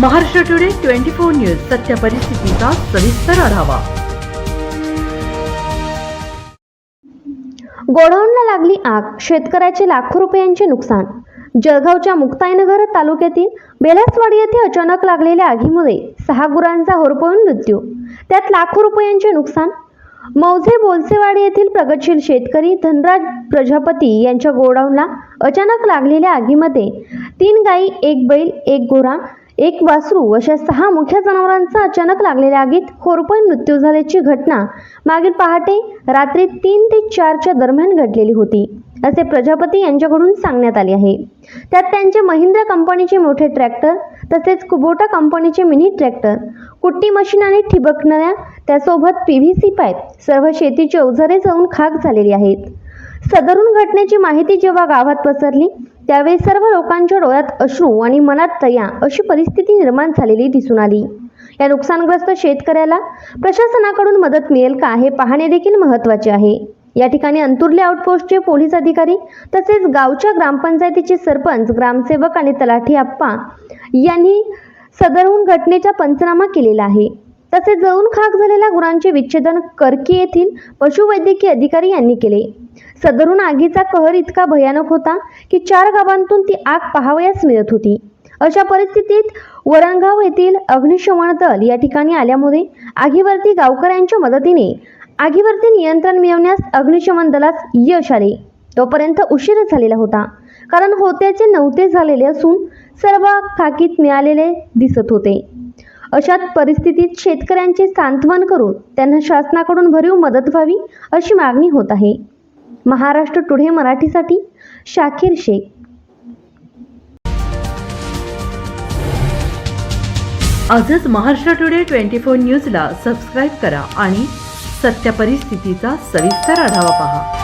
Maharashtra today twenty four news सत्य परिस्थितीचा सविस्तर आढावा. गोडाऊनला लागली आग शेतकऱ्याचे लाखो रुपयांचे नुकसान. जळगावच्या मुक्ताईनगर तालुक्यातील बेलासवाडी येथे अचानक लागलेल्या आगीमुळे सहा गुरांचा होरपळून मृत्यू त्यात लाखो रुपयांचे नुकसान. मौजे बोलसेवाडी येथील प्रगतशील शेतकरी धनराज प्रजापती यांच्या गोडाऊनला अचानक लागलेल्या आगीमध्ये तीन गायी एक बैल एक गोरा एक वासरू अशा सहा मुख्य जनावरांचा अचानक लागलेल्या आगीत होरपण मृत्यू झाल्याची घटना मागील पहाटे रात्री तीन ते चारच्या दरम्यान घडलेली होती असे प्रजापती यांच्याकडून सांगण्यात आले आहे. त्यात त्यांचे महिंद्रा कंपनीचे मोठे ट्रॅक्टर तसेच कुबोटा कंपनीचे मिनी ट्रॅक्टर कुट्टी मशीन आणि ठिबक नळ्या त्यासोबत पी व्ही सी पाईप सर्व शेतीची अवजारे जाऊन खाक झालेली आहेत. सदरून घटनेची माहिती जेव्हा गावात पसरली त्यावेळी सर्व लोकांच्या डोळ्यात अश्रू आणि मनात तया अशी परिस्थिती निर्माण झालेली दिसून आली. या नुकसानग्रस्त शेतकऱ्याला प्रशासनाकडून मदत मिळेल का हे पाहणे देखील महत्त्वाचे आहे. या ठिकाणी अंतुर्ले आउटपोस्टचे पोलीस अधिकारी तसेच गावच्या ग्रामपंचायतीचे सरपंच ग्रामसेवक आणि तलाठी आप्पा यांनी सदरहून घटनेचा पंचनामा केलेला आहे. तसेच जळून खाक झालेल्या गुरांचे विच्छेदन करकी येथील पशुवैद्यकीय अधिकारी यांनी केले. सदरून आगीचा कहर इतका भयानक होता की चार गावांतून ती आग पाहावयास मिळत होती. अशा परिस्थितीत वरणगाव येथील अग्निशमन दल या ठिकाणी आल्यामुळे आगीवरती गावकऱ्यांच्या मदतीने आगीवरती नियंत्रण मिळवण्यास अग्निशमन दलास यश आले. तोपर्यंत उशीर झालेला होता. कारण होत्याचे नव्हते झालेले असून सर्व खाकीत मिळालेले दिसत होते. अशात परिस्थितीत शेतकऱ्यांचे सांत्वन करून त्यांना शासनाकडून भरीव मदत व्हावी अशी मागणी होत आहे. महाराष्ट्र टुडे मराठीसाठी शाकीर शेख. आजच महाराष्ट्र टुडे ट्वेंटी फोर न्यूजला सबस्क्राईब करा आणि सत्य परिस्थितीचा सविस्तर आढावा पहा.